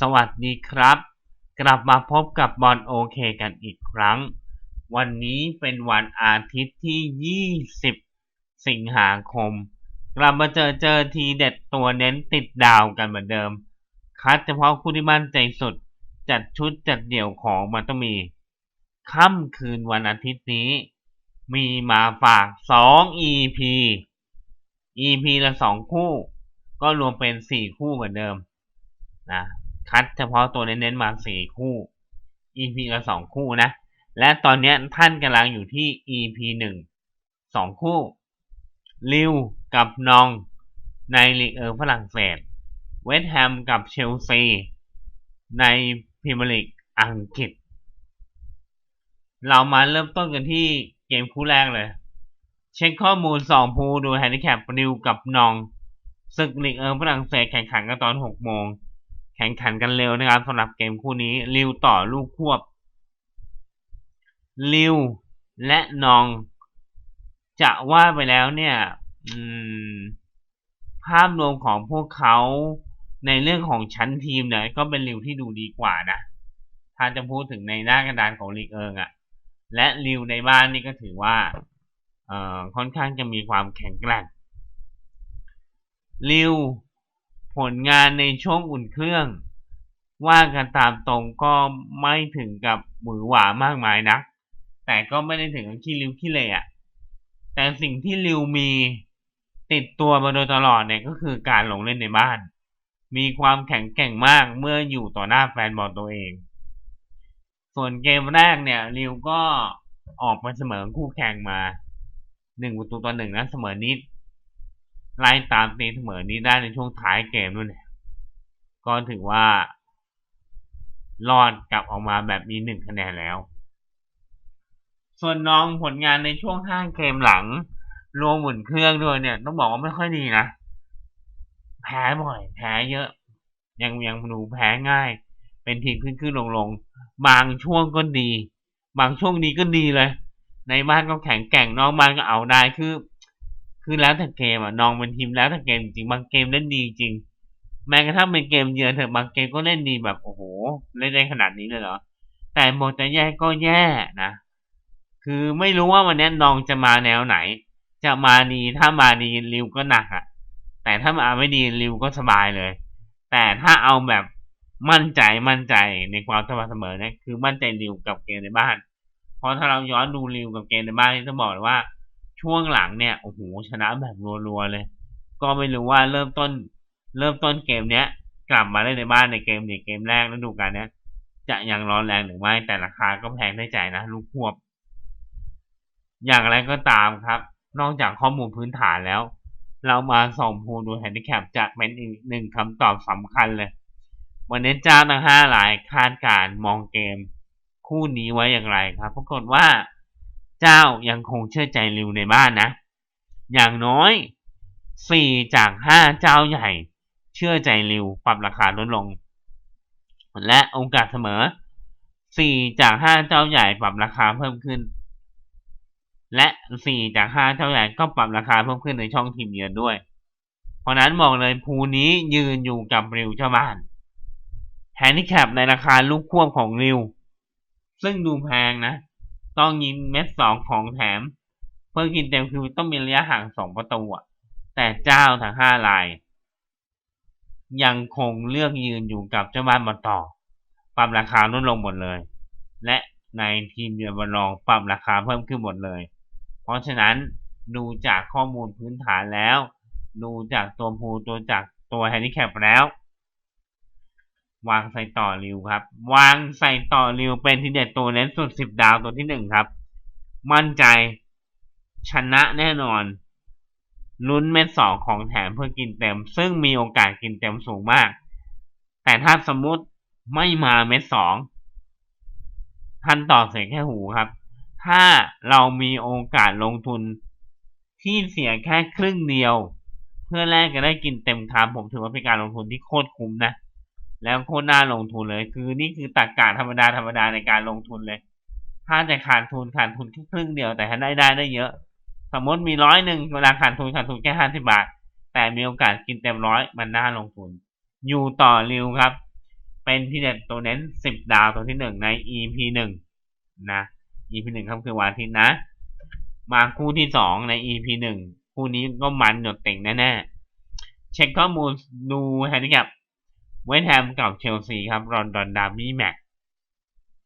สวัสดีครับ กลับมาพบกับบอลโอเคกันอีกครั้ง วันนี้เป็นวันอาทิตย์ที่ 20 สิงหาคม กลับมาเจอเจอทีเด็ดตัวเน้นติดดาวกันเหมือนเดิม คัดเฉพาะคู่ที่มั่นใจสุด จัดชุดจัดเดี่ยวของมันต้องมี ค่ำคืนวันอาทิตย์นี้ มีมาฝาก 2 EP EP ละ 2 คู่ ก็รวมเป็น 4 คู่เหมือนเดิมนะ คัดเฉพาะตัวเน้นๆมา4คู่ EP ละ2คู่นะ และตอนนี้ท่านกำลังอยู่ที่ EP 1 2คู่ ลิวกับนอง ในลีกเออฝรั่งเศส เวสต์แฮมกับเชลซี ในพรีเมียร์ลีกอังกฤษ เรามาเริ่มต้นกันที่เกมคู่แรกเลย เช็คข้อมูล2ภูดูแฮนดิแคปริวกับนองศึกลีกเออฝรั่งเศสแข่งขันกันตอน6โมง แข่งขันกันเร็วนะครับสำหรับเกมคู่นี้ริวต่อลูกควบริวและนอง จะว่าไปแล้วเนี่ยภาพรวมของพวกเขาในเรื่องของชั้นทีมเนี่ยก็เป็นริวที่ดูดีกว่านะ ถ้าจะพูดถึงในหน้ากระดานของลีกเอิงอะ่ะ และริวในบ้านนี่ก็ถือว่าค่อนข้างจะมีความแข็งแกร่งริว ผลงานในช่วงอุ่นเครื่อง ว่ากันตามตรงก็ไม่ถึงกับหมือหวามากมายนะ แต่ก็ไม่ได้ถึงกับขี้ริ้วขี้เละแต่สิ่งที่ริวมีติดตัวมาโดยตลอดเนี่ยก็คือการลงเล่นในบ้าน มีความแข็งแกร่งมากเมื่ออยู่ต่อหน้าแฟนบอลตัวเอง ส่วนเกมแรกเนี่ยริวก็ออกมาเสมอคู่แข่งมาหนึ่งประตูต่อหนึ่งนะเสมอนิด ไล่ตามตีเสมอนี้ได้ในช่วงท้ายเกมนู่นก็ถือว่ารอดกลับออกมาแบบมีหนึ่งคะแนนแล้ว ส่วนน้องผลงานในช่วงห้าเกมหลัง รวมหมุนเครื่องด้วยเนี่ย ต้องบอกว่าไม่ค่อยดีนะ แพ้บ่อย แพ้เยอะ ยังยังดูแพ้ง่าย เป็นทีมขึ้นขึ้นลงลงบางช่วงก็ดี บางช่วงดีก็ดีเลย ในบ้านก็แข็งแกร่งนอกบ้านก็เอาได้คือ คือแล้วแต่เกมอะ น้องเป็นทีมแล้วแต่เกมจริงบางเกมเล่นดีจริง แม้กระทั่งเป็นเกมเยือนเถอะบางเกมก็เล่นดีแบบโอ้โหเล่นได้ขนาดนี้เลยเหรอ แต่หมดจะแย่ก็แย่นะ คือไม่รู้ว่าวันนี้น้องจะมาแนวไหน จะมาดีถ้ามาดีริวก็หนักอะ แต่ถ้ามาไม่ดีริวก็สบายเลย แต่ถ้าเอาแบบมั่นใจมั่นใจในความสม่ำเสมอเนี่ยคือมั่นใจริวกับเกมในบ้าน เพราะถ้าเราย้อนดูริวกับเกมในบ้านนี่ต้องบอกเลยว่า ช่วงหลังเนี่ยโอ้โหชนะแบบรัวๆเลย ก็ไม่รู้ว่าเริ่มต้น เริ่มต้นเกมเนี้ย กลับมาเล่นในบ้านในเกมในเกมแรกแล้วดูกันเนี้ยจะยังร้อนแรงหรือไม่แต่ราคาก็แพงได้ใจนะลูกควบ อย่างไรก็ตามครับ นอกจากข้อมูลพื้นฐานแล้ว เรามาส่องพูดูแฮนดิแคปจากเป็นอีกหนึ่งคำตอบสำคัญเลย วันนี้จ้าทั้งห้าหลายคาดการมองเกม คู่นี้ไว้อย่างไรครับปรากฏว่า เจ้ายังคงเชื่อใจริวในบ้านนะ อย่างน้อยสี่จากห้าเจ้าใหญ่ เชื่อใจริวปรับราคาลดลง และโอกาสเสมอสี่จากห้าเจ้าใหญ่ปรับราคาเพิ่มขึ้น และสี่จากห้าเจ้าใหญ่ก็ปรับราคาเพิ่มขึ้นในช่องทีมเยือนด้วย เพราะนั้นบอกเลยภูนี้ยืนอยู่กับริวเจ้าบ้านแฮนดิแคปในราคาลูกควบของริว ซึ่งดูแพงนะ ต้องยิงเม็ดสองของแถม เพื่อกินเต็มคือต้องมีระยะห่างสองประตูแต่เจ้าทั้งห้าลาย ยังคงเลือกยืนอยู่กับเจ้าบ้านมาต่อ ปรับราคาลดลงหมดเลย และในทีมเยือนบอลองปรับราคาเพิ่มขึ้นหมดเลย เพราะฉะนั้นดูจากข้อมูลพื้นฐานแล้ว ดูจากตัวภูตัวจากตัวแฮนดิแคปแล้ว วางใส่ต่อริวครับ วางใส่ต่อริวเป็นที่เด็ดตัวเน้นสุดสิบดาวตัวที่หนึ่งครับ มั่นใจชนะแน่นอน ลุ้นเม็ดสองของแถมเพื่อกินเต็ม ซึ่งมีโอกาสกินเต็มสูงมาก แต่ถ้าสมมุติไม่มาเม็ดสองท่านต่อเสียแค่หูครับ ถ้าเรามีโอกาสลงทุนที่เสียแค่ครึ่งเดียว เพื่อแลกจะได้กินเต็มคำผมถือว่าเป็นการลงทุนที่โคตรคุ้มนะ แล้วโคตรน่าลงทุนเลย คือนี่คือตักกาธรรมดาธรรมดาในการลงทุนเลย ถ้าจะขาดทุนขาดทุนแค่ครึ่งเดียวแต่ถ้าได้ได้ได้เยอะ สมมติมีร้อยหนึ่งเวลาขาดทุนขาดทุนแค่ห้าสิบาท แต่มีโอกาสกินเต็มร้อยมันน่าลงทุน อยู่ต่อริวครับ เป็นที่เด็ดตัวเน้นสิบดาวตัวที่หนึ่งใน EP หนึ่งนะ EP หนึ่งครับคือวันอาทิตย์นะ มาคู่ที่สองใน EP หนึ่งคู่นี้ก็มันหยดเต่งแน่ๆเช็คข้อมูลดูแฮนดิแคป เวสต์แฮมกับเชลซีครับรอนดอนดาร์บี้แมตช์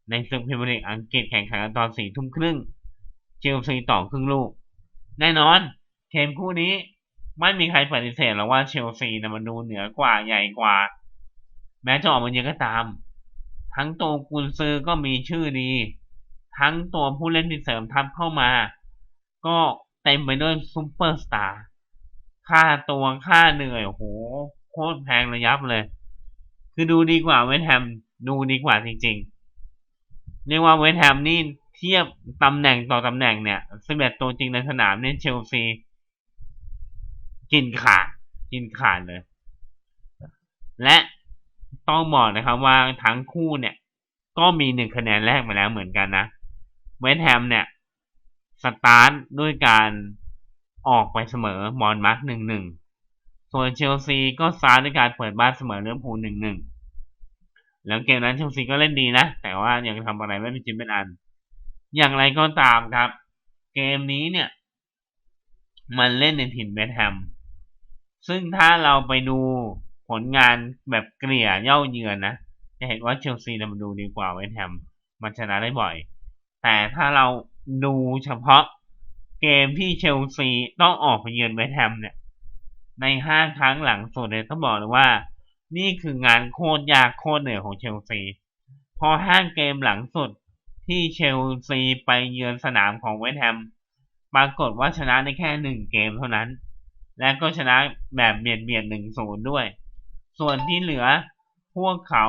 ในศึกพรีเมียร์ลีกอังกฤษแข่งขันกันตอนสี่ทุ่มครึ่ง เชลซีต่อครึ่งลูก แน่นอนเกมคู่นี้ไม่มีใครปฏิเสธหรอกว่าเชลซีนะมันดูเหนือกว่าใหญ่กว่า แม้จะออกมาเยอะก็ตาม ทั้งตัวกุนซือก็มีชื่อดี ทั้งตัวผู้เล่นที่เสริมทัพเข้ามา ก็เต็มไปด้วยซูเปอร์สตาร์ค่าตัวค่าเหนื่อยโหโคตรแพงระยับเลย คือดูดีกว่าเวสแฮมดูดีกว่าจริงๆ เรียกว่าเวสแฮมนี่เทียบตำแหน่งต่อตำแหน่งเนี่ยสิบเอ็ดตัวจริงในสนามเนี่ยเชลซีกินขาดกินขาดเลย และต้องบอกนะครับว่าทั้งคู่เนี่ย ก็มีหนึ่งคะแนนแรกมาแล้วเหมือนกันนะเวสแฮมเนี่ยสตาร์ทด้วยการออกไปเสมอมอนมาร์กหนึ่งหนึ่งส่วนเชลซีก็สตาร์ด้วยการเปิดบ้านเสมอเลือพูลหนึ่งหนึ่ง แล้วเกมนั้นเชลซีก็เล่นดีนะ แต่ว่ายังทำอะไรไม่เป็นจริงเป็นอัน อย่างไรก็ตามครับ เกมนี้เนี่ย มันเล่นในถิ่นเวสต์แฮม ซึ่งถ้าเราไปดูผลงานแบบเกลี่ยเย่าเยือนนะ จะเห็นว่าเชลซีมันดูดีกว่าเวสต์แฮม มันชนะได้บ่อย แต่ถ้าเราดูเฉพาะเกมที่เชลซีต้องออกไปเยือนเวสต์แฮมเนี่ย ในห้าครั้งหลังสุดเนี่ยต้องบอกเลยว่า นี่คืองานโคตรยากโคตรเหนื่อยของเชลซีพอห้าเกมหลังสุดที่เชลซีไปเยือนสนามของเวสต์แฮมปรากฏว่าชนะได้แค่หนึ่งเกมเท่านั้น และก็ชนะแบบเบียดเบียดหนึ่งศูนย์ด้วย ส่วนที่เหลือพวกเขา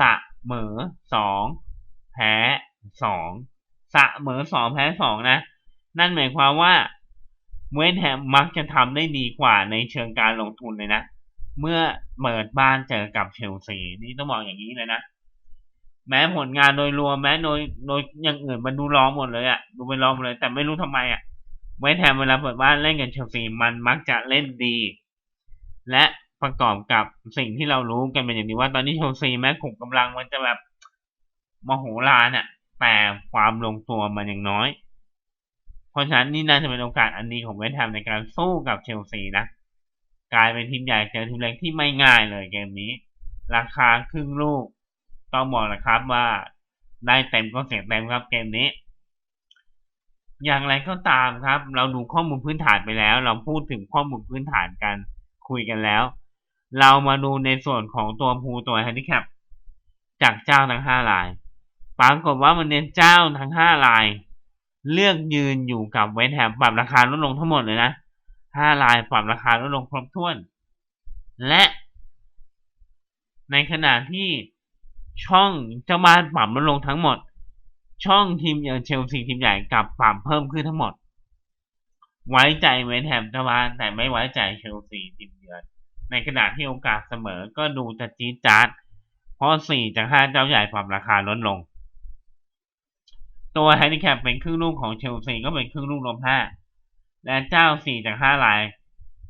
สะเหมอสองแพ้สองสะเหมอสองแพ้สองนะ นั่นหมายความว่าเวสต์แฮมมักจะทำได้ดีกว่าในเชิงการลงทุนเลยนะ เมื่อเปิดบ้านเจอกับเชลซีนี่ต้องบอกอย่างนี้เลยนะแม้ผลงานโดยรวมแม้โดยโดยอย่างอื่นมันดูร้องหมดเลยอะดูเป็นรองหมดเลย แต่ไม่รู้ทำไมอะเวสต์แฮมเวลาเปิดบ้านเล่นกับเชลซีมันมักจะเล่นดี และประกอบกับสิ่งที่เรารู้กันเป็นอย่างนี้ว่าตอนนี้เชลซีแม้ขุมกำลังมันจะแบบมโหฬารเนี่ยแต่ความลงตัวมันยังน้อย เพราะฉะนั้นนี่น่าจะเป็นโอกาสอันดีของเวสต์แฮมในการสู้กับเชลซีนะ กลายเป็นทีมใหญ่เจอทีมเล็กที่ไม่ง่ายเลยเกมนี้ ราคาครึ่งลูก ต้องบอกนะครับว่าได้เต็มก็เสียเต็มครับเกมนี้ อย่างไรก็ตามครับ เราดูข้อมูลพื้นฐานไปแล้ว เราพูดถึงข้อมูลพื้นฐานกันคุยกันแล้ว เรามาดูในส่วนของตัวภูตัวแฮนดิแคปจากเจ้าทั้งห้ารายปรากฏว่ามันเน้นเจ้าทั้งห้าราย เลือกยืนอยู่กับเวสแฮมปรับราคาลดลงทั้งหมดเลยนะ ห้ารายปรับราคาลดลงครบถ้วน และในขณะที่ช่องเจ้าบ้านปรับลดลงทั้งหมด ช่องทีมอย่างเชลซีทีมใหญ่กลับปรับเพิ่มขึ้นทั้งหมด ไว้ใจเวสแฮมเจ้าบ้านแต่ไม่ไว้ใจเชลซีทีมเยือนในขณะที่โอกาสเสมอก็ดูจะจี๊ดจ๊าดเพราะสี่จากห้าเจ้าใหญ่ปรับราคาลดลง ตัวแฮนดิแคปเป็นครึ่งลูกของเชลซีก็เป็นครึ่งลูกลบห้า และเจ้าสี่จากห้าราย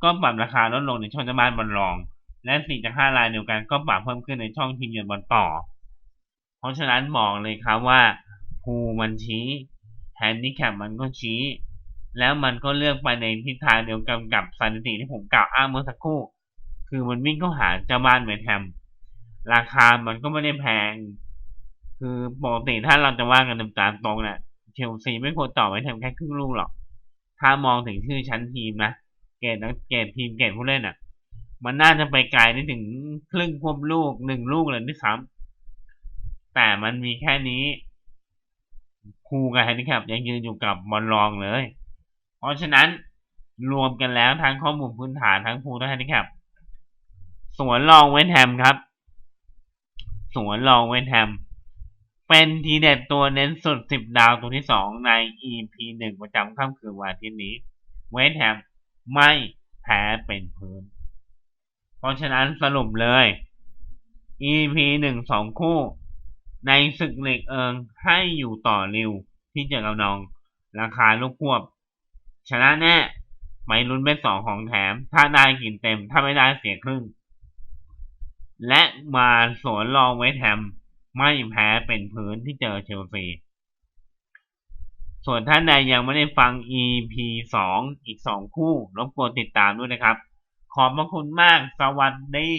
ก็ปรับราคาลดลงในช่องเจ้าบ้านบอลรอง และสี่จากห้ารายเดียวกันก็ปรับเพิ่มขึ้นในช่องทีมเยือนบอลต่อ เพราะฉะนั้นบอกเลยครับว่าภูมันชี้แฮนดิแคปมันก็ชี้ แล้วมันก็เลือกไปในทิศทางเดียวกันกับสถิติที่ผมกล่าวอ้างเมื่อสักครู่ คือมันวิ่งเข้าหาเจ้าบ้านเวสต์แฮมราคามันก็ไม่ได้แพง คือปกติถ้าเราจะว่ากันตามตรงเนี่ยเชลซีไม่ควรต่อไว้ทมแค่ครึ่งลูกหรอก ถ้ามองถึงชื่อชั้นทีมนะเกรดนักเกรดทีมเกรดผู้เล่นอะ มันน่าจะไปไกลได้ถึงครึ่งควบลูกหนึ่งลูกเลยด้วยซ้ำแต่มันมีแค่นี้คูกับแฮนดิแคปยังยืนอยู่กับบอลรองเลย เพราะฉะนั้นรวมกันแล้วทั้งข้อมูลพื้นฐานทั้งภูทั้งแฮนดิแคปสวนรองเวสต์แฮมครับ สวนรองเวสต์แฮม เป็นทีเด็ดตัวเน้นสุดสิบดาวตัวที่สองใน EP หนึ่งประจำค่ำคืนวันทิตย์นี้ เวสแฮมไม่แพ้เป็นพื้น เพราะฉะนั้นสรุปเลย EP หนึ่งสองคู่ ในศึกเหล็กเอิงให้อยู่ต่อริวที่เจอกับน้อง ราคาลูกควบ ชนะแน่ไปลุ้นเป็นสองของแถม ถ้าได้กินเต็ม ถ้าไม่ได้เสียครึ่ง และมาสวนรองเวสแฮม ไม่แพ้เป็นพื้นที่เจอเชลซี ส่วนท่านใดยังไม่ได้ฟัง EP 2 อีก 2 คู่ รบกวนติดตามด้วยนะครับ ขอบพระคุณมาก สวัสดี